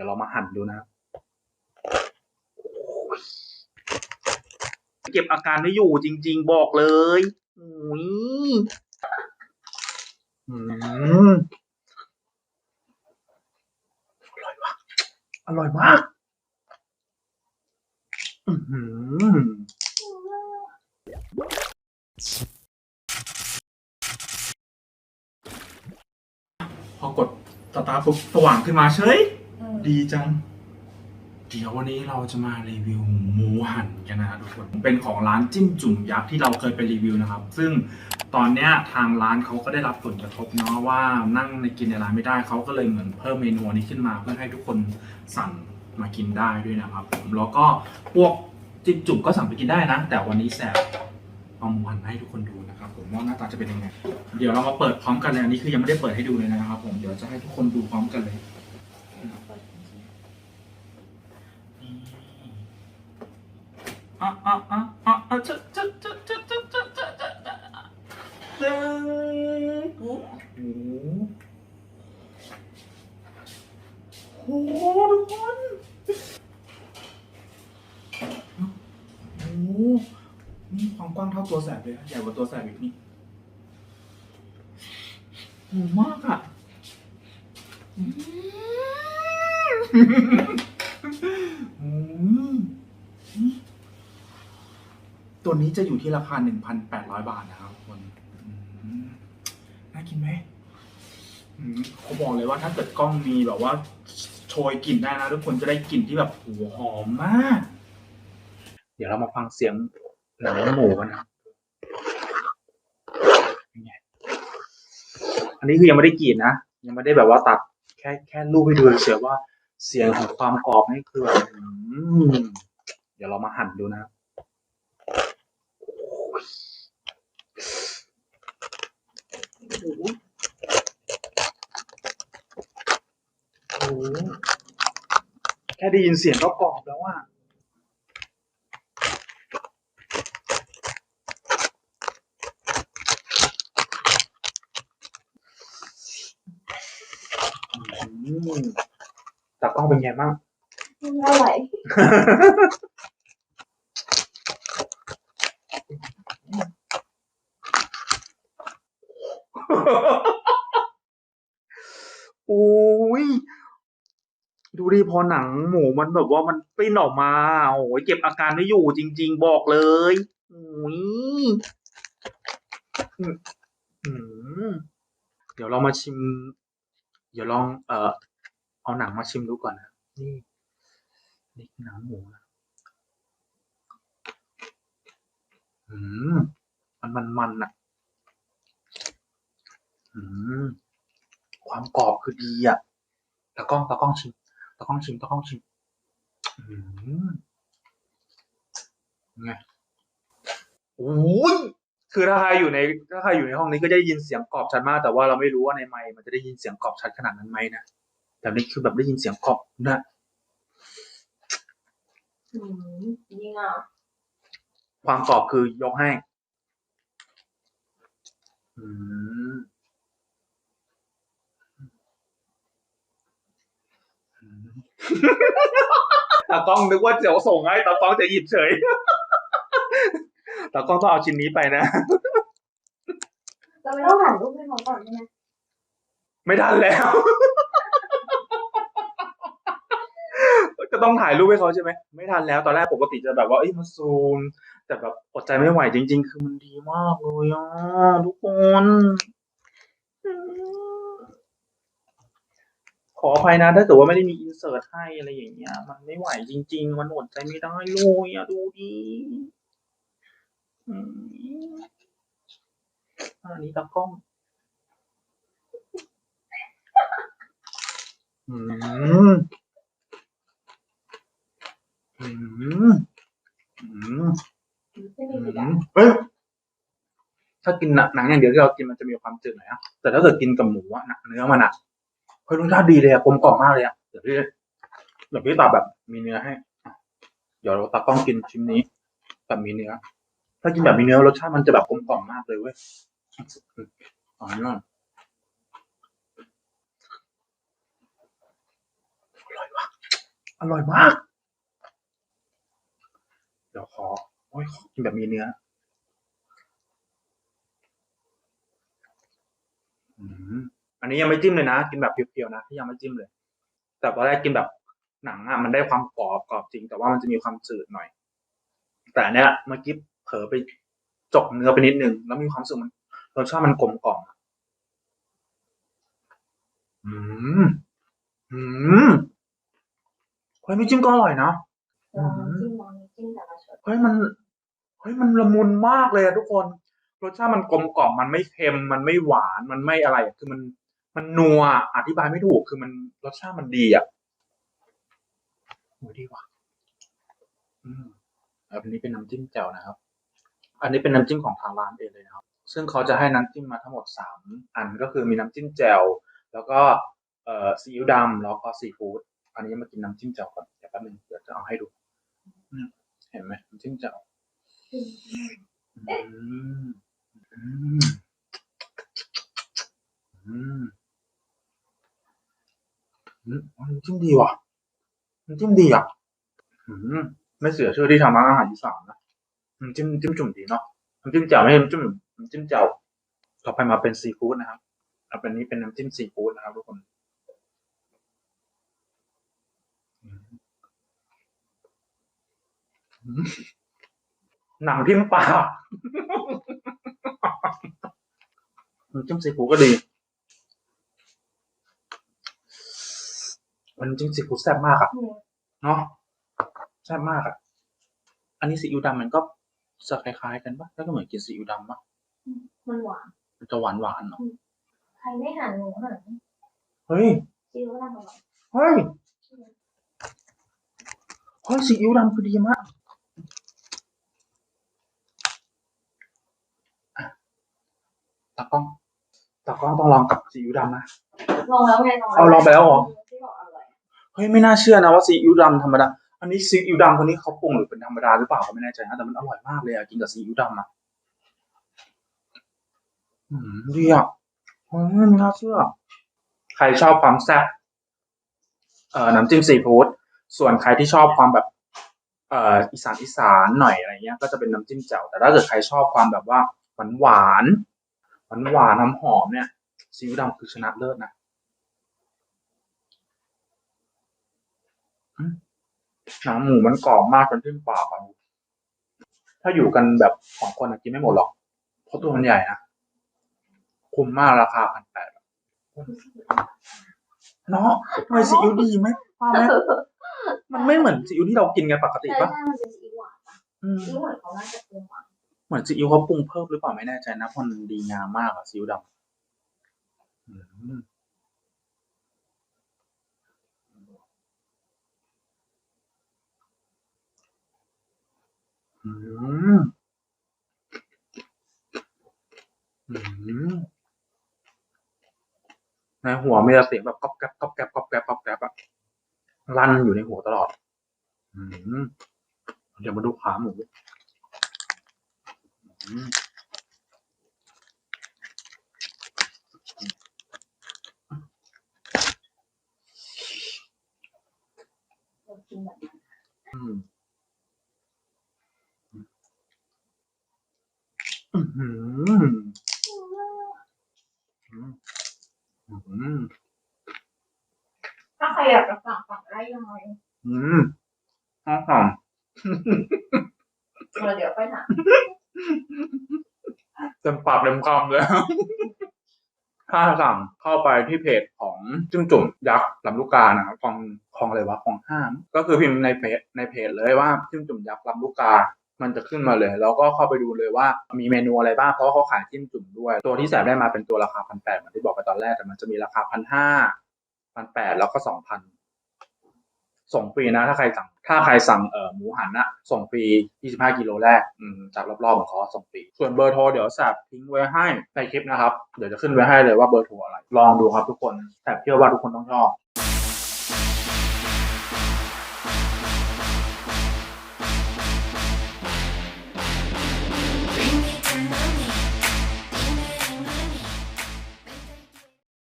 ดี๋ยวเรามาหั่นดูนะครับเก็บอาการไม่อยู่จริง ๆ บอกเลยอุ้ยอืมอร่อยว่ะอร่อยมาก อือหือพอกดสตาร์ทปุ๊บสว่างขึ้นมาเฉย ดีจัง เดี๋ยววันนี้เราจะมารีวิวหมูหั่นกันนะทุกคนเป็นของร้านจิ้มจุ่มยักษ์ที่เราเคยไปรีวิวนะครับ ซึ่งตอนเนี้ยทางร้านเขาก็ได้รับผลกระทบเนาะว่านั่งในกินในร้านไม่ได้เขาก็เลยเหมือนเพิ่มเมนูนี้ขึ้นมาเพื่อให้ทุกคนสั่งมากินได้ด้วยนะครับผมแล้วก็พวกจิ้มจุ่มก็สั่งไปกินได้นะ แต่วันนี้แสบเอาหมูหั่นมาให้ทุกคนดูนะครับผมว่าหน้าตาจะเป็นยังไง เดี๋ยวเรามาเปิดพร้อมกันเลยอันนี้คือยังไม่ได้เปิดให้ดูเลยนะครับผมเดี๋ยวจะให้ทุกคนดูพร้อมกันเลย โอ้โหโอ้โหทุกคนโอ้โหนี่ความกว้างเท่าตัวแสบเลยนะใหญ่กว่าตัวแสบอีกนี่โหมากอะอืม ตัวนี้จะอยู่ที่ราคา 1,800 บาทนะครับทุกคนน่ากินไหมอืมเขาบอกเลยว่าถ้าเกิดกล้องมีแบบว่าโชยกลิ่นได้นะทุกคนจะได้กลิ่นที่แบบหัวหอมมาก เดี๋ยวเรามาฟังเสียงหนังหมูกันนะอันนี้คือยังไม่ได้กรีดนะ ยังไม่ได้แบบว่าตัดแค่แค่รูปให้ดูเฉยว่าเสียงของความกรอบนี่คือแบบเดี๋ยวเรามาหั่นดูนะครับ โอ้โหแค่ได้ยินเสียงก็กรอบแล้วว่าตากล้องเป็นไงบ้างไม่ไห โอ้ยดูดิพอหนังหมูมันแบบว่ามันปิ้นออกมา โอ้ยเก็บอาการไม่อยู่จริง ๆ บอกเลยโอ้ยเดี๋ยวเรามาชิม เดี๋ยวลอง เออเอาหนังมาชิมดูก่อนนะ นี่นี่หนังหมูนะอืมมันมันมันอะ ความกรอบคือดีอะตะกล้องตะกล้องชิมตะกล้องชิมตะกล้องชิมอืมไงโอ้ยคือถ้าใครอยู่ในถ้าใครอยู่ในห้องนี้ก็จะได้ยินเสียงกรอบชัดมาก แต่ว่าเราไม่รู้ว่าในไมค์มันจะได้ยินเสียงกรอบชัดขนาดนั้นไหมนะแต่นี่คือแบบได้ยินเสียงกรอบนะอืมจริงอะความกรอบคือยกให้ อืมอืม ตากล้องนึกว่าเดี๋ยวส่งให้ตากล้องจะหยิบเฉยตากล้องต้องเอาชิ้นนี้ไปนะเราไม่ต้องถ่ายรูปให้เขาก่อนใช่ไหมไม่ทันแล้วก็ต้องถ่ายรูปให้เขาใช่ไหมไม่ทันแล้ว ตอนแรกปกติจะแบบว่าเอ้ยมาซูมแต่แบบอดใจไม่ไหวจริง ๆ คือมันดีมากเลยอะทุกคน ขออภัยนะ ถ้าเกิดว่าไม่ได้มีอินเสิร์ตให้อะไรอย่างเงี้ย มันไม่ไหวจริง ๆ มันอดใจไม่ได้เลยอะดูดิอืมอันนี้ตากล้องอืมอืมอืมไม่มีอืสิทธิ์อะมเฮ้ยถ้ากินหนังหนังอย่างเดียวที่เรากินมันจะมีความจืดหน่อยอะแต่ถ้าเกิดกินกับหมูอะหนังเนื้อมันอะเฮ้ยรสชาติดีเลยอะกลมกล่อมมากเลยอะเดี๋ยวพี่เดี๋ยวพี่ตัดแบบมีเนื้อให้ เดี๋ยวเราตากล้องกินชิ้นนี้แบบมีเนื้อ ถ้ากินแบบมีเนื้อรสชาติมันจะแบบกลมกล่อมมากเลยเว้ยอ๋อนี่ก่อนอร่อยว่ะอร่อยมาก เดี๋ยวขอโอ้ยขอกินแบบมีเนื้อมอั นนี้ยังไม่จิ้มเลยนะ กินแบบเพียวๆนะที่ยังไม่จิ้มเลย แต่ตอนแรกกินแบบหนังอะมันได้ความกรอบกรอบจริง แต่ว่ามันจะมีความจืดหน่อย แต่อันเนี้ยเมื่อกี้เผลอไปจกเนื้อไปนิดนึงแล้วมีความรู้สึกมันรสชาติมันกลมกล่อมอะอืมอืมเฮ้ยไม่จิ้มก็อร่อยนะลองน้ำจิ้มลองน้ำจิ้มแต่ละชุดเฮ้ยมันเฮ้ยมันละมุนมากเลยอะทุกคน รสชาติมันกลมกล่อมมันไม่เค็มมันไม่หวานมันไม่อะไรอะคือมัน มันนัวอธิบายไม่ถูกคือมันรสชาติมันดีอะโอ้ดีว่ะอืมอันนี้เป็นน้ำจิ้มแจ่วนะครับ อันนี้เป็นน้ำจิ้มของทางร้านเองเลยนะครับ ซึ่งเขาจะให้น้ำจิ้มมาทั้งหมดสามอันก็คือมีน้ำจิ้มแจ่วแล้วก็เอ่อซีอิ๊วดำแล้วก็ซีฟู้ดอันนี้มากินน้ำจิ้มแจ่วก่อนเดี๋ยวแป๊บนึงเดี๋ยวจะเอาให้ดูอืมเห็นไหมน้ำจิ้มแจ่วอืมอืมอืมอืม น้ำจิ้มดีว่ะน้ำจิ้มดีอะอืมไม่เสียชื่อที่ทำร้านอาหารอีสานนะน้ำจิ้มจิ้มจุ่มดีเนาะน้ำจิ้มแจ่วไม่ใช่น้ำจิ้มน้ำจิ้มแจ่วต่อไปมาเป็นซีฟู้ดนะครับเอาเป็นนี้เป็นน้ำจิ้มซีฟู้ดนะครับทุกคนหนังทิ่มปากน้ำจิ้มซีฟู้ดก็ดี มันน้ำจิ้มซีฟู้ดแซ่บมากอะอืมเนาะแซ่บมากอะอันนี้ซีอิ๊วดำมันก็จะคล้ายๆกันปะแล้วก็เหมือนกินซีอิ๊วดำปะมันหวานมันจะหวานหวานๆเนาะใครไม่หั่นหมูหั่นเฮ้ยซีอิ๊วดำอร่อยเฮ้ยเฮ้ยซีอิ๊วดำคือดีมากอะตากล้องตากล้องต้องลองกับซีอิ๊วดำนะลองแล้วไงลองเอาลองไปแล้วเหรอ ฮ้ยไม่น่าเชื่อนะว่าซีอิ๊วดำธรรมดา อันนี้ซีอิ๊วดำคนนี้เขาปรุงหรือเป็นธรรมดาหรือเปล่าก็ไม่แน่ใจนะแต่มันอร่อยมากเลยอะกินกับซีอิ๊วดำอะอืมดีอะไม่น่าเชื่อ ใครชอบความแซ่บเอ่อน้ำจิ้มซีฟู้ดส่วนใครที่ชอบความแบบเอ่ออีสานอีสานหน่อยอะไรเงี้ย ก็จะเป็นน้ำจิ้มแจ่วแต่ถ้าเกิดใครชอบความแบบว่าหวานหวานหวานหวานน้ำหอมเนี่ยซีอิ๊วดำคือชนะเลิศนะ หนังหมูมันกรอบมากจนทิ่มปากอะถ้าอยู่กันแบบสองคนอะกินไม่หมดหรอก เพราะตัวมันใหญ่นะ คุ้มมากราคาพันแปดเนาะทำไมซีอิ๊วดีไหมว่าไหมมันไม่เหมือนซีอิ๊วที่เรากินกันปกติใช่ปะใช่มันเป็นซีอิ๊วหวานอืมซีอิ๊วเหมือนเขาน่าจะปรุงหวานเหมือนซีอิ๊วเขาปรุงเพิ่มหรือเปล่าไม่แน่ใจนะเพราะมันดีงามมากอะซีอิ๊วดำ อืมอืมอืมในหัวมีแต่เสียงแบบก๊อบแก๊บก๊อบแก๊บก๊อบแก๊บก๊อบแก๊บอะลั่นอยู่ในหัวตลอด อืมเดี๋ยวมาดูขาหมูอืมอืมอืมอืม ถ้าใครอยากจะสั่ง สั่งได้ยังไงอืมหอมหอมเราเดี๋ยวไปถามเต็มปากเต็มคำเลยถ้าสั่งเข้าไปที่เพจของจุ้มจุ่มยักษ์ลำลูกกานะครับของของอะไรวะของห้าม ก็คือพิมพ์ในเพจในเพจเลยว่าจุ้มจุ่มยักษ์ลำลูกกา มันจะขึ้นมาเลย แล้วก็เข้าไปดูเลยว่ามีเมนูอะไรบ้างเพราะว่าเขาขายจิ้มจุ่มด้วย ตัวที่แสบได้มาเป็นตัวราคาพันแปดเหมือนที่บอกไปตอนแรกแต่มันจะมีราคาพันห้าพันแปดแล้วก็สองพัน ส่งฟรีนะ ถ้าใครสั่งถ้าใครสั่งเอ่อหมูหันอะส่งฟรี 25 กิโลแรกอืมจากรอบๆของเขาส่งฟรี ส่วนเบอร์โทรเดี๋ยวแสบทิ้งไว้ให้ในคลิปนะครับ เดี๋ยวจะขึ้นไว้ให้เลยว่าเบอร์โทรอะไร ลองดูครับทุกคนแสบเชื่อว่าทุกคนต้องชอบ